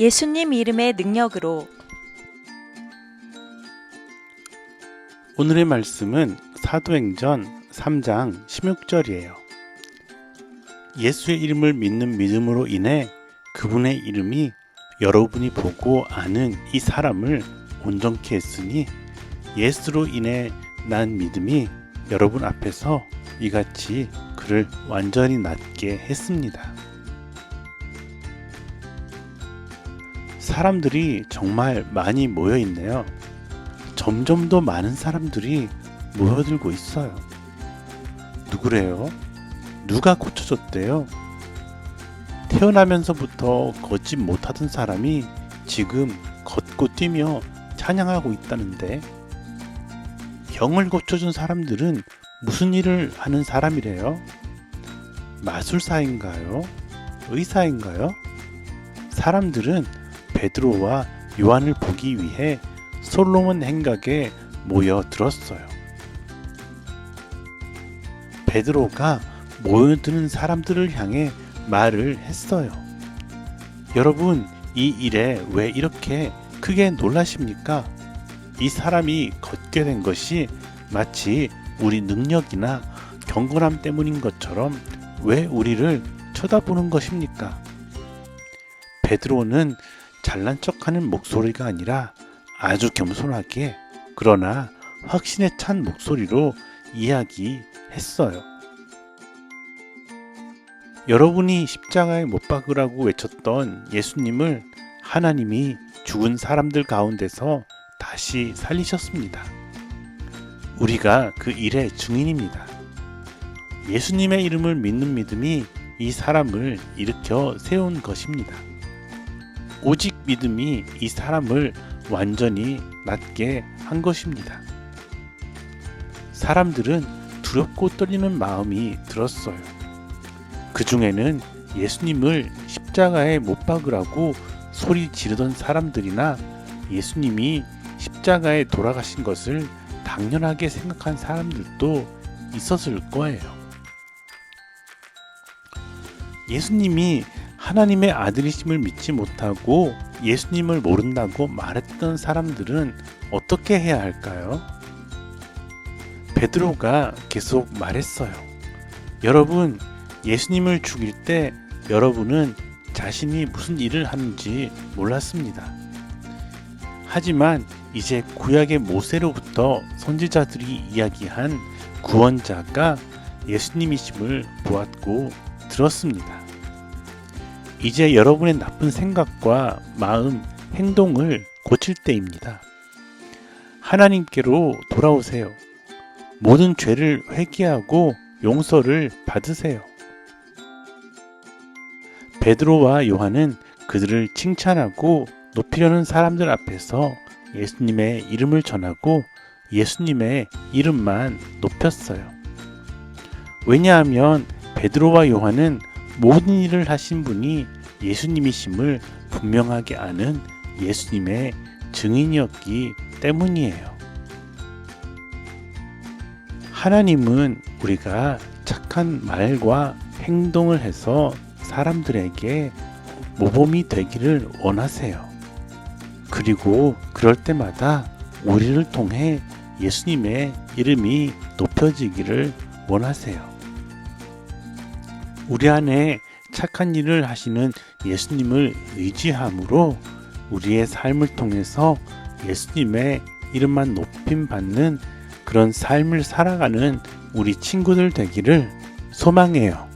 예수님 이름의 능력으로 오늘의 말씀은 사도행전 3장 16절이에요. 예수의 이름을 믿는 믿음으로 인해 그분의 이름이 여러분이 보고 아는 이 사람을 온전케 했으니 예수로 인해 난 믿음이 여러분 앞에서 이같이 그를 완전히 낫게 했습니다. 사람들이 정말 많이 모여 있네요. 점점 더 많은 사람들이 모여들고 있어요. 누구래요? 누가 고쳐줬대요? 태어나면서부터 걷지 못하던 사람이 지금 걷고 뛰며 찬양하고 있다는데 병을 고쳐준 사람들은 무슨 일을 하는 사람이래요? 마술사인가요? 의사인가요? 사람들은 베드로와 요한을 보기 위해 솔로몬 행각에 모여들었어요. 베드로가 모여드는 사람들을 향해 말을 했어요. 여러분, 이 일에 왜 이렇게 크게 놀라십니까? 이 사람이 걷게 된 것이 마치 우리 능력이나 경건함 때문인 것처럼 왜 우리를 쳐다보는 것입니까? 베드로는 잘난 척하는 목소리가 아니라 아주 겸손하게 그러나 확신에 찬 목소리로 이야기했어요. 여러분이 십자가에 못 박으라고 외쳤던 예수님을 하나님이 죽은 사람들 가운데서 다시 살리셨습니다. 우리가 그 일의 증인입니다. 예수님의 이름을 믿는 믿음이 이 사람을 일으켜 세운 것입니다. 오직 믿음이 이 사람을 완전히 낫게 한 것입니다. 사람들은 두렵고 떨리는 마음이 들었어요. 그 중에는 예수님을 십자가에 못 박으라고 소리 지르던 사람들이나 예수님이 십자가에 돌아가신 것을 당연하게 생각한 사람들도 있었을 거예요. 예수님이 하나님의 아들이심을 믿지 못하고 예수님을 모른다고 말했던 사람들은 어떻게 해야 할까요? 베드로가 계속 말했어요. 여러분, 예수님을 죽일 때 여러분은 자신이 무슨 일을 하는지 몰랐습니다. 하지만 이제 구약의 모세로부터 선지자들이 이야기한 구원자가 예수님이심을 보았고 들었습니다. 이제 여러분의 나쁜 생각과 마음, 행동을 고칠 때입니다. 하나님께로 돌아오세요. 모든 죄를 회개하고 용서를 받으세요. 베드로와 요한은 그들을 칭찬하고 높이려는 사람들 앞에서 예수님의 이름을 전하고 예수님의 이름만 높였어요. 왜냐하면 베드로와 요한은 모든 일을 하신 분이 예수님이심을 분명하게 아는 예수님의 증인이었기 때문이에요. 하나님은 우리가 착한 말과 행동을 해서 사람들에게 모범이 되기를 원하세요. 그리고 그럴 때마다 우리를 통해 예수님의 이름이 높여지기를 원하세요. 우리 안에 착한 일을 하시는 예수님을 의지함으로 우리의 삶을 통해서 예수님의 이름만 높임 받는 그런 삶을 살아가는 우리 친구들 되기를 소망해요.